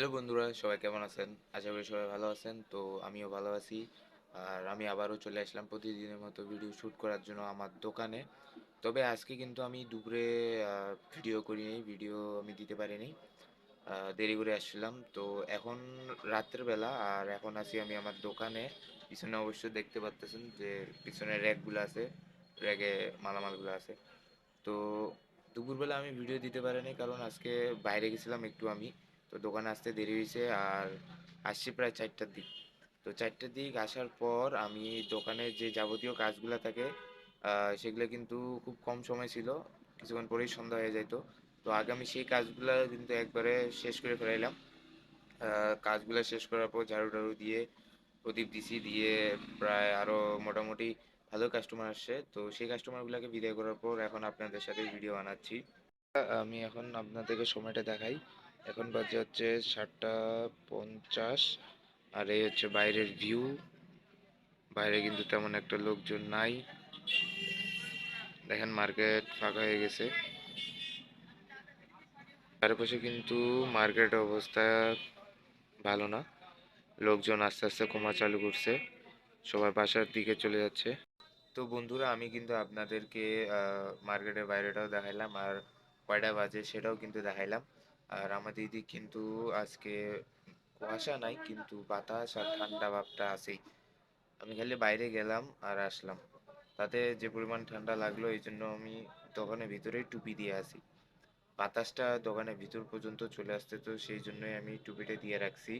Hello বন্ধুরা, সবাই কেমন আছেন? আশা করি সবাই ভালো আছেন, তো আমিও ভালো আছি। আর আমি আবারও চলে আসলাম প্রতিদিনের মতো ভিডিও শ্যুট করার জন্য আমার দোকানে। তবে আজকে কিন্তু আমি দুপুরে ভিডিও করিনি ভিডিও আমি দিতে পারিনি। দেরি করে আসছিলাম, তো এখন বেলা, আর এখন আছি আমি আমার দোকানে। পিছনে অবশ্যই দেখতে পাচ্তেছেন যে পিছনে র্যাকগুলো আছে, র্যাকে মালামালগুলো আছে। তো দুপুরবেলা আমি ভিডিও দিতে পারিনি, কারণ আজকে বাইরে গেছিলাম একটু আমি। তো দোকানে আসতে দেরি হয়েছে আর আসছি প্রায় চারটার দিক। তো চারটার দিক আসার পর আমি দোকানে যে যাবতীয় কাজগুলো থাকে সেগুলো কিন্তু খুব কম সময় ছিল, কিছুক্ষণ পরেই সন্ধ্যা হয়ে যাইতো। তো আগে আমি সেই কাজগুলো কিন্তু একবারে শেষ করে ফেলাইলাম কাজগুলো শেষ করার পর ঝাড়ু টাড়ু দিয়ে, প্রদীপ দিছি দিয়ে প্রায় আরও মোটামুটি ভালো কাস্টমার আসছে। তো সেই কাস্টমারগুলোকে বিদায় করার পর এখন আপনাদের সাথে ভিডিও বানাচ্ছি। আমি এখন আপনাদেরকে সময়টা দেখাই। এখন বাজে হচ্ছে সাতটা পঞ্চাশ, আর এই হচ্ছে বাইরের ভিউ বাইরে কিন্তু তেমন একটা লোকজন নাই। দেখেন মার্কেট ফাঁকা হয়ে গেছে। চারপাশে কিন্তু মার্কেটের অবস্থা ভালো না। লোকজন আস্তে আস্তে কমা চালু করছে। সবাই বাসার দিকে চলে যাচ্ছে। তো বন্ধুরা, আমি কিন্তু আপনাদেরকে মার্কেটের বাইরেটাও দেখাইলাম, আর কয়টা বাজে সেটাও কিন্তু দেখাইলাম। আর আমাদের এদিক কিন্তু আজকে কুয়াশা নাই, কিন্তু বাতাস আর ঠান্ডা ভাবটা আছেই। আমি খালি বাইরে গেলাম আর আসলাম। তাতে যে পরিমাণ ঠান্ডা লাগল, এই জন্য আমি দোকানের ভিতরেই টুপি দিয়ে আসি বাতাসটা দোকানের ভিতর পর্যন্ত চলে আসতে তো সেই জন্যই আমি টুপিটা দিয়ে রাখছি।